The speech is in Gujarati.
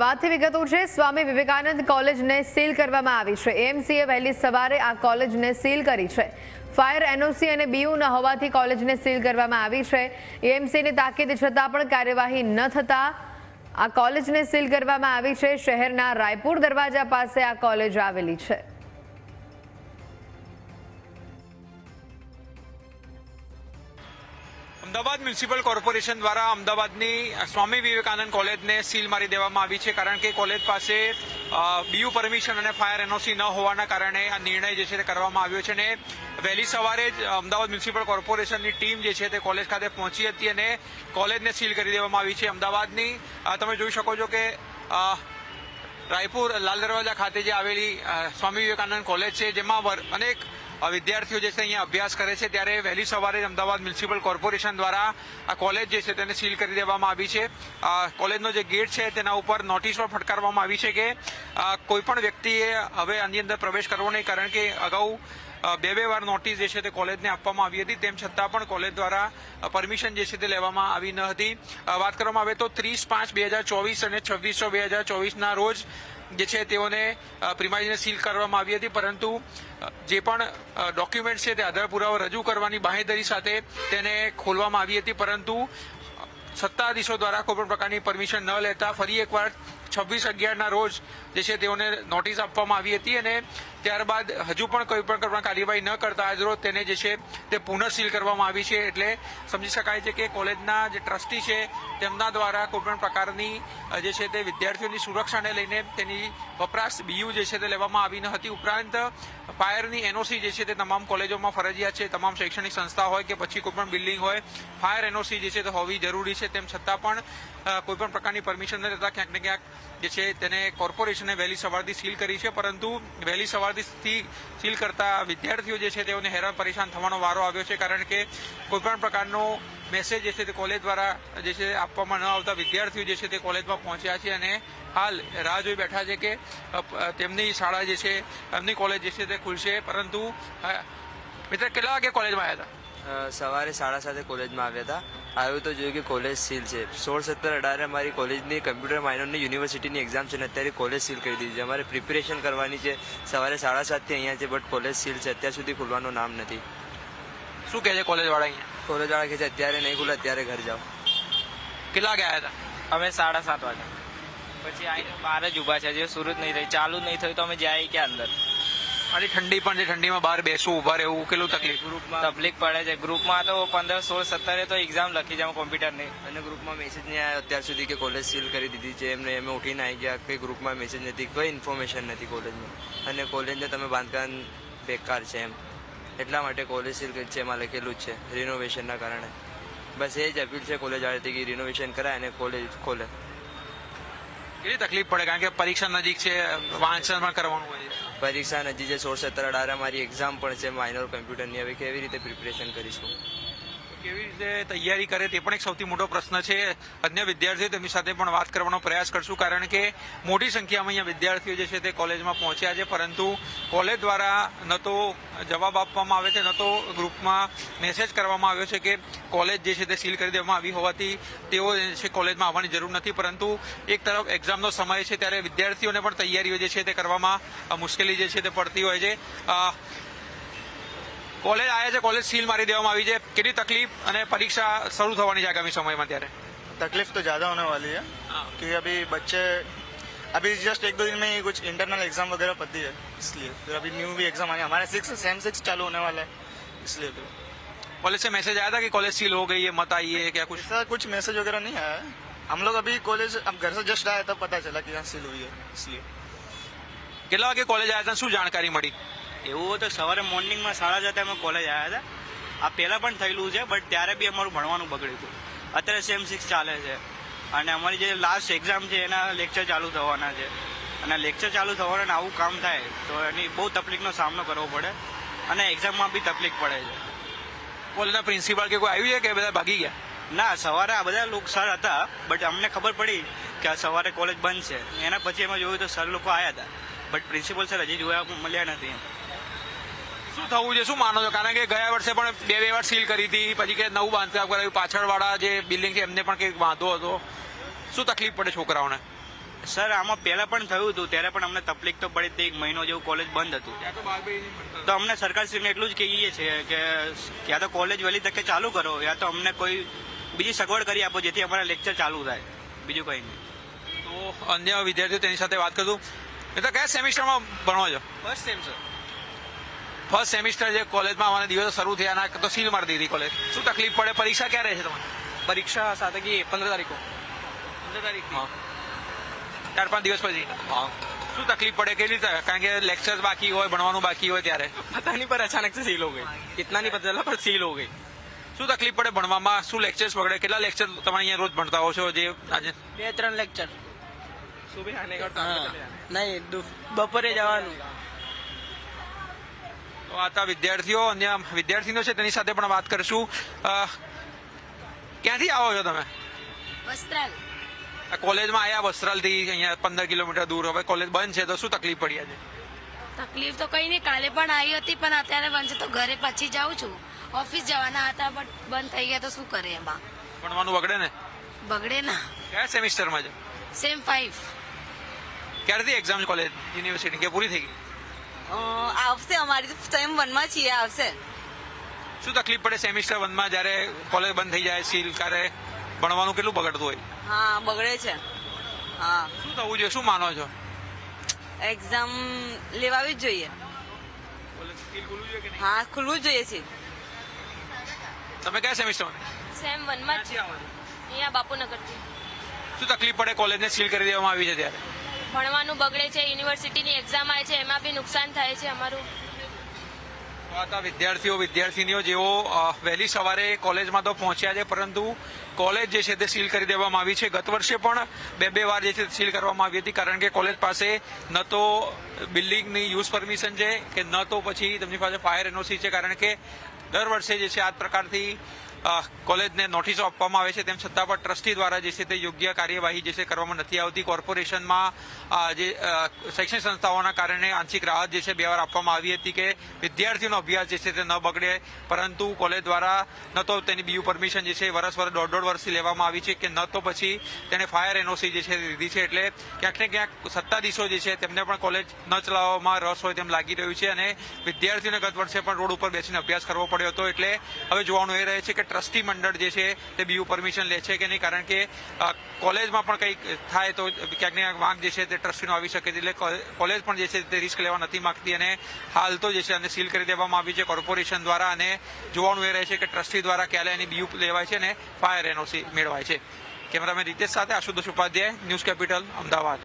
વાતથી વિગતો છે, સ્વામી વિવેકાનંદ કોલેજને સીલ કરવામાં આવી છે. એમસીએ વહેલી સવારે આ કોલેજને સીલ કરી છે. ફાયર એનઓસી અને બીયુ ન હોવાથી કોલેજને સીલ કરવામાં આવી છે. એમસીની તાકીદ છતાં પણ કાર્યવાહી ન થતાં આ કોલેજને સીલ કરવામાં આવી છે. શહેરના રાયપુર દરવાજા પાસે આ કોલેજ આવેલી છે. અમદાવાદ મ્યુનિસિપલ કોર્પોરેશન દ્વારા અમદાવાદની સ્વામી વિવેકાનંદ કોલેજને સીલ મારી દેવામાં આવી છે કારણ કે કોલેજ પાસે બીયુ પરમિશન અને ફાયર એનઓસી ન હોવાના કારણે આ નિર્ણય જે છે તે કરવામાં આવ્યો છે અને વહેલી સવારે જ અમદાવાદ મ્યુનિસિપલ કોર્પોરેશનની ટીમ જે છે તે કોલેજ ખાતે પહોંચી હતી અને કોલેજને સીલ કરી દેવામાં આવી છે. અમદાવાદની તમે જોઈ શકો છો કે રાયપુર લાલ દરવાજા ખાતે જે આવેલી સ્વામી વિવેકાનંદ કોલેજ છે, જેમાં અનેક વિદ્યાર્થીઓ જે છે અહીંયા અભ્યાસ કરે છે, ત્યારે વહેલી સવારે અમદાવાદ મ્યુનિસિપલ કોર્પોરેશન દ્વારા આ કોલેજ જે છે તેને સીલ કરી દેવામાં આવી છે. કોલેજનો જે ગેટ છે, તેના ઉપર નોટિસ ફટકારવામાં આવી છે કે કોઈપણ વ્યક્તિએ હવે આની અંદર પ્રવેશ કરવો નહીં, કારણ કે અગાઉ બે બે વાર નોટિસ જે છે તે કોલેજને આપવામાં આવી હતી. તેમ છતાં પણ કોલેજ દ્વારા પરમિશન જે છે તે લેવામાં આવી ન હતી. વાત કરવામાં આવે તો ત્રીસ પાંચ બે હજાર ચોવીસ અને છવ્વીસ બે હજાર ચોવીસના રોજ જે છે તેઓને પ્રિમાઇઝને સીલ કરવામાં આવી હતી. પરંતુ જે પણ ડોક્યુમેન્ટ છે તે આધાર પુરાવો રજૂ કરવાની બાંહેધરી સાથે તેને ખોલવામાં આવી હતી. પરંતુ સત્તાધીશો દ્વારા કોઈ પણ પ્રકારની પરમિશન ન લેતા ફરી એકવાર છવ્વીસ અગિયારના રોજ જે છે તેઓને નોટિસ આપવામાં આવી હતી અને ત્યારબાદ હજુ પણ કોઈ પણ કાર્યવાહી ન કરતા આજરોજ તેને જે છે તે પુનઃ સીલ કરવામાં આવી છે એટલે સમજી શકાય છે કે કોલેજના જે ટ્રસ્ટી છે તેમના દ્વારા કોઈ પણ પ્રકારની જે છે તે વિદ્યાર્થીઓની સુરક્ષાને લઈને તેની વપરાશ બીયુ જે છે તે લેવામાં આવી ન હતી. ઉપરાંત ફાયરની એનઓસી જે છે તે તમામ કોલેજોમાં ફરજિયાત છે. તમામ શૈક્ષણિક સંસ્થા હોય કે પછી કોઈપણ બિલ્ડિંગ હોય, ફાયર એનઓસી જે છે તે હોવી જરૂરી છે. તેમ છતાં પણ કોઈપણ પ્રકારની પરમિશન ન લેતા ક્યાંક ને ક્યાંક જે છે તેને કોર્પોરેશને વહેલી સવારથી સીલ કરી છે, પરંતુ વહેલી સવારથી સીલ કરતા વિદ્યાર્થીઓ જે છે તેઓને હેરાન પરેશાન થવાનો વારો આવ્યો છે, કારણ કે કોઈપણ પ્રકારનો મેસેજ જે છે તે કોલેજ દ્વારા જે છે આપવામાં ન આવતા વિદ્યાર્થીઓ જે છે તે કોલેજમાં પહોંચ્યા છે અને હાલ રાહ જોઈ બેઠા છે કે તેમની શાળા જે છે, એમની કોલેજ જે છે તે ખુલશે, પરંતુ મિત્ર, કેટલા વાગે કોલેજમાં આવ્યા હતા? સવારે સાડા સાતે કોલેજમાં આવ્યા હતા. આવ્યું તો જોયું કે કોલેજ સીલ છે. સોળ સત્તર અઢારે અમારી કોલેજની કમ્પ્યુટર માઇનરની યુનિવર્સિટીની એક્ઝામ છે ને અત્યારે કોલેજ સીલ કરી દીધી છે. અમારે પ્રિપેરેશન કરવાની છે. સવારે સાડા સાતથી અહીંયા છે બટ કોલેજ સીલ છે. અત્યાર સુધી ખુલવાનું નામ નથી. શું કહે છે કોલેજવાળા અહીંયા? કોલેજવાળા કહે છે અત્યારે નહીં ખુલે અત્યારે ઘર જાઓ. કેટલા ગયા હતા? અમે સાડા સાત વાગ્યા પછી આવીને બહાર જ ઊભા છે. જે સુરત નહીં થઈ ચાલુ નહીં થયું તો અમે જાય ક્યાં અંદર? આટલી ઠંડી પણ છે ઠંડીમાં બહાર બેસવું ઊભા રહેવું કેટલું તકલીફ? ગ્રુપમાં તકલીફ પડે છે. ગ્રુપમાં તો પંદર સોળ સત્તરે તો એક્ઝામ લખી જાઉં કોમ્પ્યુટરની અને ગ્રુપમાં મેસેજ નહીં આવ્યો અત્યાર સુધી કે કોલેજ સીલ કરી દીધી છે. એમને એમ ઉઠીને આવી ગયા કોઈ ગ્રુપમાં મેસેજ નથી કોઈ ઇન્ફોર્મેશન નથી કોલેજમાં અને કોલેજને તમે બાંધકામ બેકાર છે એમ. એટલા માટે કોલેજ સીલ કરી છે એમાં લખેલું જ છે રિનોવેશનના કારણે. બસ એ જ અપીલ છે કોલેજ વાળાથી કે રિનોવેશન કરાય અને કોલેજ ખોલે. કેટલી તકલીફ પડે? કારણ કે પરીક્ષા નજીક છે વાંચન પણ કરવાનું હોય છે. પરીક્ષા નજીક છે સોળ સત્તર અઢારે મારી એક્ઝામ પણ છે માઇનોર કમ્પ્યુટરની હવે કેવી રીતે પ્રિપરેશન કરીશું? કેવી રીતે તૈયારી કરે તે પણ એક સૌથી મોટો પ્રશ્ન છે. અન્ય વિદ્યાર્થીઓ તેમની સાથે પણ વાત કરવાનો પ્રયાસ કરશું કારણ કે મોટી સંખ્યામાં અહીંયા વિદ્યાર્થીઓ જે છે તે કોલેજમાં પહોંચ્યા છે. પરંતુ કોલેજ દ્વારા ન તો જવાબ આપવામાં આવે છે, ન તો ગ્રુપમાં મેસેજ કરવામાં આવ્યો છે કે કોલેજ જે છે તે સીલ કરી દેવામાં આવી હોવાથી તેઓ છે કોલેજમાં આવવાની જરૂર નથી. પરંતુ એક તરફ એક્ઝામનો સમય છે ત્યારે વિદ્યાર્થીઓને પણ તૈયારીઓ જે છે તે કરવામાં મુશ્કેલી જે છે તે પડતી હોય છે. કોલેજ આવ્યા છે કોલેજ સીલ મારી દેવામાં આવી છે કેટલી તકલીફ અને પરીક્ષા શરૂ થવાની છે આગામી સમયમાં ત્યારે तकलीफ तो ज़्यादा होने वाली है क्योंकि अभी बच्चे अभी जस्ट एक दो दिन में ही कुछ इंटरनल एग्जाम वगैरह पढ़ती है इसलिए फिर अभी न्यू भी एग्जाम आने हमारे सिक्स सेम सिक्स चालू होने वाला है इसलिए फिर कॉलेज से मैसेज आया था कि कॉलेज सील हो गई है मत आइए क्या कुछ ऐसा कुछ मैसेज वगैरह नहीं आया है हम लोग अभी कॉलेज अब घर से जस्ट आए तब पता चला कि यहाँ सील हुई है इसलिए કેટલા વાગે કોલેજ આવ્યા હતા શું જાણકારી મળી એવું હોય તો સવારે મોર્નિંગમાં સાડા જતા અમે કોલેજ આવ્યા હતા. આ પહેલાં પણ થયેલું છે બટ ત્યારે બી અમારું ભણવાનું બગડ્યું હતું. અત્યારે સેમ સિક્સ ચાલે છે. અને અમારી જે લાસ્ટ એક્ઝામ છે એના લેક્ચર ચાલુ થવાના છે. અને લેક્ચર ચાલુ થવાના આવું કામ થાય તો એની બહુ તકલીફનો સામનો કરવો પડે. અને એક્ઝામમાં બી તકલીફ પડે છે. કોલેજના પ્રિન્સિપાલ કે કોઈ આવ્યું છે કે બધા ભાગી ગયા? ના સવારે આ બધા લોકો સર હતા બટ અમને ખબર પડી કે આ સવારે કોલેજ બંધ છે. એના પછી અમે જોયું તો સર લોકો આવ્યા હતા. બટ પ્રિન્સિપલ સર હજી જોયા મળ્યા નથી. શું થવું છે? શું માનો છો? કારણ કે ગયા વર્ષે પણ બે બે વાર સીલ કરી હતી પછી કે નવું બાંધકામ કરાવ્યું પાછળવાળા જે બિલ્ડિંગ છે એમને પણ કંઈક વાંધો હતો. શું તકલીફ પડે છોકરાઓને? સર આમાં પહેલા પણ થયું હતું ત્યારે પણ અમને તકલીફ તો પડી હતી એક મહિનો જેવું કોલેજ બંધ હતું. તો અમને સરકારશ્રીને એટલું જ કહીએ છીએ કે યા તો કોલેજ વહેલી તકે ચાલુ કરો યા તો અમને કોઈ બીજી સગવડ કરી આપો જેથી અમારા લેક્ચર ચાલુ થાય. બીજું કંઈ નહીં. તો અન્ય વિદ્યાર્થીઓ તેની સાથે વાત કરું. એ તો કયા સેમિસ્ટરમાં ભણો છો? First sem sir first semester જે કોલેજમાં અમારે દિવસો શરૂ થયા તો સીલ મારી દીધી કોલેજ શું તકલીફ પડે? પરીક્ષા ક્યારે છે તમારી? પરીક્ષા સાથે કે પંદર તારીખો. પંદર તારીખ ચાર પાંચ દિવસ પછી. શું તકલીફ પડે? કેવી રીતે? કારણ કે લેક્ચર્સ બાકી હોય ભણવાનું બાકી હોય ત્યારે. પતા પર અચાનક સે સીલ હો ગઈ. ઇતના નહીં પતા પર સીલ હો ગઈ. શું તકલીફ પડે ભણવામાં? શું લેક્ચર્સ પકડે? કેટલા લેક્ચર તમે અહીંયા રોજ ભણતા હો છો જે આજે? બે ત્રણ લેક્ચર સુબહ આને નહીં બપોરે જવાનું. તો આ હતા વિદ્યાર્થીઓ અન્ય વિદ્યાર્થીઓ છે તેની સાથે પણ વાત કરશું. ક્યાંથી આવો છો તમે? વસ્ત્રાલ. કોલેજમાં આવ્યા વસ્ત્રાલથી અહીંયા પંદર કિલોમીટર દૂર. હવે કોલેજ બંધ છે તો શું તકલીફ પડી આજે? તકલીફ તો કઈ નહીં કાલે પણ આવી હતી પણ અત્યારે બંધ છે તો ઘરે પછી જાઉં છું. ઓફિસ જવાના હતા બટ બંધ થઈ ગયા તો શું કરે એમાં? ભણવાનું બગડે ને? બગડે ના. કયા સેમિસ્ટરમાં છે? Sem five. ક્યારથી એક્ઝામ કોલેજ યુનિવર્સિટી કે પૂરી થઈ ગઈ? આવશે અમારી સેમ વનમાં છીએ આવશે. શું તકલીફ પડે સેમિસ્ટર વનમાં જ્યારે કોલેજ બંધ થઈ જાય સીલ ક્યારે ભણવાનું કેટલું બગડતું હોય? હા બગડે છે. હા. શું થવું જોઈએ? શું માનો છો? એક્ઝામ લેવાવી જ જોઈએ. હા ખુલવું જ જોઈએ છે તમે કયા સેમિસ્ટર સેમ વનમાં જ. અહીંયા બાપુનગરથી. શું તકલીફ પડે કોલેજને સીલ કરી દેવામાં આવી છે ત્યારે? ભણવાનું બગડે છે, યુનિવર્સિટીની એક્ઝામ આવે છે, એમાં બી નુકસાન થાય છે અમારું. હતા વિદ્યાર્થીઓ, વિદ્યાર્થીનીઓ જેઓ વહેલી સવારે કોલેજમાં તો પહોંચ્યા છે, પરંતુ કોલેજ જે છે તે સીલ કરી દેવામાં આવી છે. ગત વર્ષે પણ બે બે વાર જે છે સીલ કરવામાં આવી હતી, કારણ કે કોલેજ પાસે ન તો બિલ્ડિંગની યુઝ પરમિશન છે કે ન તો પછી તેમની પાસે ફાયર એનઓસી છે, કારણ કે દર વર્ષે જે છે આ પ્રકારથી કોલેજને નોટિસો આપવામાં આવે છે, તેમ છતાં પણ ટ્રસ્ટી દ્વારા જે છે તે યોગ્ય કાર્યવાહી જે છે કરવામાં નથી આવતી. કોર્પોરેશનમાં જે શૈક્ષણિક સંસ્થાઓના કારણે આંશિક રાહત જે છે બે વાર આપવામાં આવી હતી કે વિદ્યાર્થીઓનો અભ્યાસ જે છે તે ન બગડે, પરંતુ કોલેજ દ્વારા ન તો તેની બીયુ પરમિશન જે છે વર્ષ વર્ષ, દોઢ દોઢ વર્ષથી લેવામાં આવી છે કે ન તો પછી તેણે ફાયર એનઓસી જે છે લીધી છે. એટલે ક્યાંક ને ક્યાંક સત્તાધીશો જે છે તેમને પણ કોલેજ ન ચલાવવામાં રસ હોય તેમ લાગી રહ્યું છે અને વિદ્યાર્થીઓને ગત વર્ષે પણ રોડ ઉપર બેસીને અભ્યાસ કરવો પડ્યો હતો. એટલે હવે જોવાનું એ રહે છે કે ટ્રસ્ટી મંડળ જે છે તે બીયુ પરમિશન લે છે કે નહીં? કારણ કે કોલેજમાં પણ કંઈક થાય તો ક્યાંક ક્યાંક વાંક જે છે તે ટ્રસ્ટીનો આવી શકે છે. એટલે કોલેજ પણ જે છે તે રિસ્ક લેવા નથી માંગતી અને હાલ તો જે છે અને સીલ કરી દેવામાં આવી છે કોર્પોરેશન દ્વારા અને જોવાનું એ રહે છે કે ટ્રસ્ટી દ્વારા ક્યારે એની બીયુ લેવાય છે અને ફાયર એનઓસી મેળવાય છે. કેમેરામેન રીતેશ સાથે આશુતોષ ઉપાધ્યાય, ન્યૂઝ કેપિટલ, અમદાવાદ.